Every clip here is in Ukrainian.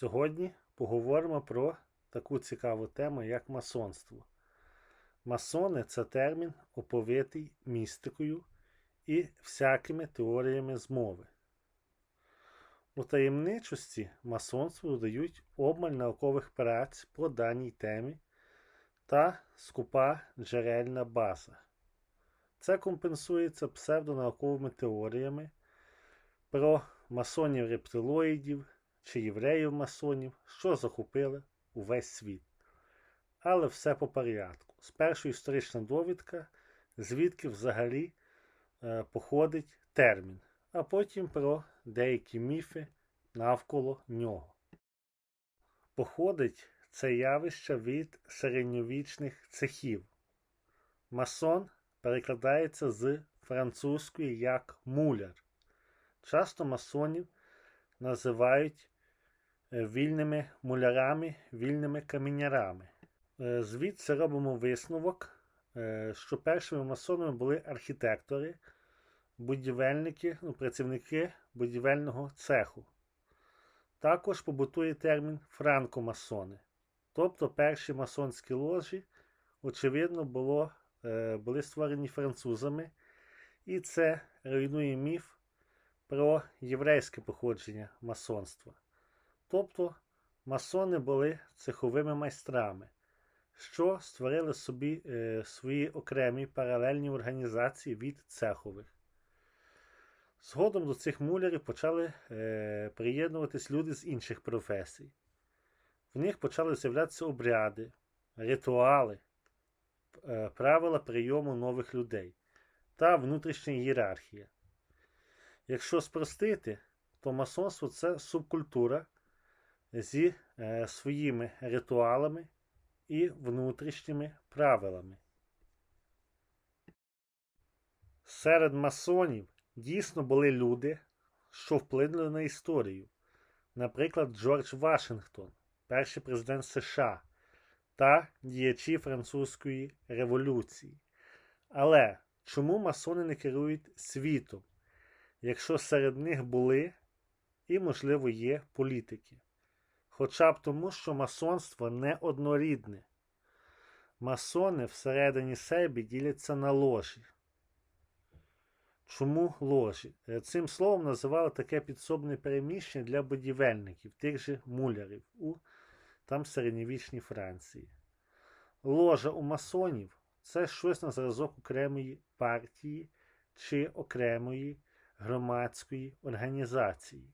Сьогодні поговоримо про таку цікаву тему, як масонство. Масони це термін, оповитий містикою і всякими теоріями змови. У таємничості масонству додають обмаль наукових праць по даній темі та скупа джерельна база. Це компенсується псевдонауковими теоріями про масонів рептилоїдів чи євреїв-масонів, що захопили увесь світ. Але все по порядку. Спершу історична довідка, звідки взагалі е, походить термін, а потім про деякі міфи навколо нього. Походить це явище від середньовічних цехів. Масон перекладається з французької як муляр. Часто масонів називають е, вільними мулярами, вільними камінярами. Е, Звідси робимо висновок, е, що першими масонами були архітектори, будівельники, ну, працівники будівельного цеху. Також побутує термін франкомасони. Тобто перші масонські ложі, очевидно, було, були створені французами, і це руйнує міф про єврейське походження масонства. Тобто масони були цеховими майстрами, що створили собі е, свої окремі паралельні організації від цехових. Згодом до цих мулярів почали е, приєднуватись люди з інших професій. В них почали з'являтися обряди, ритуали, е, правила прийому нових людей та внутрішня ієрархія. Якщо спростити, то масонство це субкультура зі е, своїми ритуалами і внутрішніми правилами. Серед масонів дійсно були люди, що вплинули на історію. Наприклад, Джордж Вашингтон, перший президент США та діячі Французької революції. Але чому масони не керують світом? Якщо серед них були і, можливо, є політики. Хоча б тому, що масонство не однорідне. Масони всередині себе діляться на ложі. Чому ложі? Е, цим словом називали таке підсобне переміщення для будівельників, тих же мулярів у там середньовічній Франції. Ложа у масонів це щось на зразок окремої партії чи окремої громадської організації.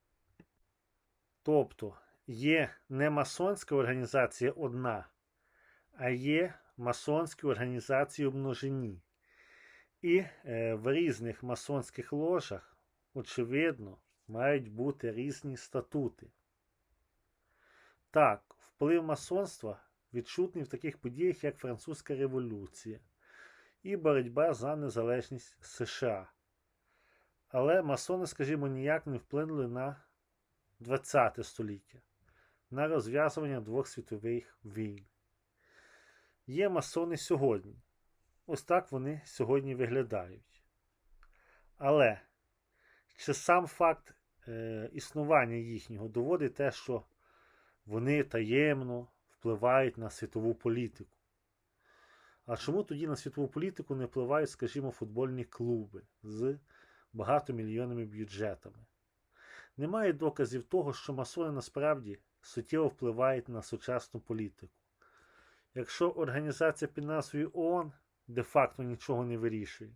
Тобто є не масонська організація одна, а є масонські організації в множині. І е, в різних масонських ложах, очевидно, мають бути різні статути. Так, вплив масонства відчутний в таких подіях, як Французька революція і боротьба за незалежність США. Але масони, скажімо, ніяк не вплинули на ХХ століття, на розв'язування двох світових війн. Є масони сьогодні. Ось так вони сьогодні виглядають. Але чи сам факт е, існування їхнього доводить те, що вони таємно впливають на світову політику? А чому тоді на світову політику не впливають, скажімо, футбольні клуби з багатомільйонними бюджетами. Немає доказів того, що масони насправді суттєво впливають на сучасну політику. Якщо організація під назвою ООН де-факто нічого не вирішує,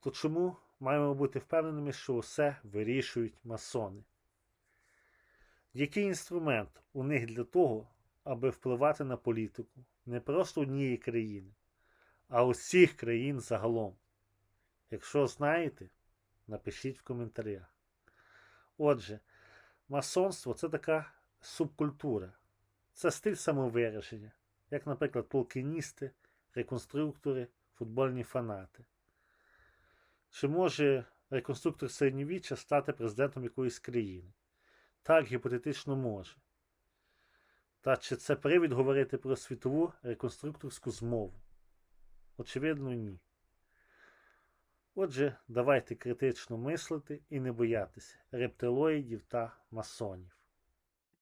то чому маємо бути впевненими, що усе вирішують масони? Який інструмент у них для того, аби впливати на політику не просто однієї країни, а усіх країн загалом? Якщо знаєте, Напишіть в коментарях. Отже, масонство це така субкультура. Це стиль самовираження, як, наприклад, толкіністи, реконструктори, футбольні фанати. Чи може реконструктор середньовіччя стати президентом якоїсь країни? Так, гіпотетично може. Та чи це привід говорити про світову реконструкторську змову? Очевидно, ні. Отже, давайте критично мислити і не боятися рептилоїдів та масонів.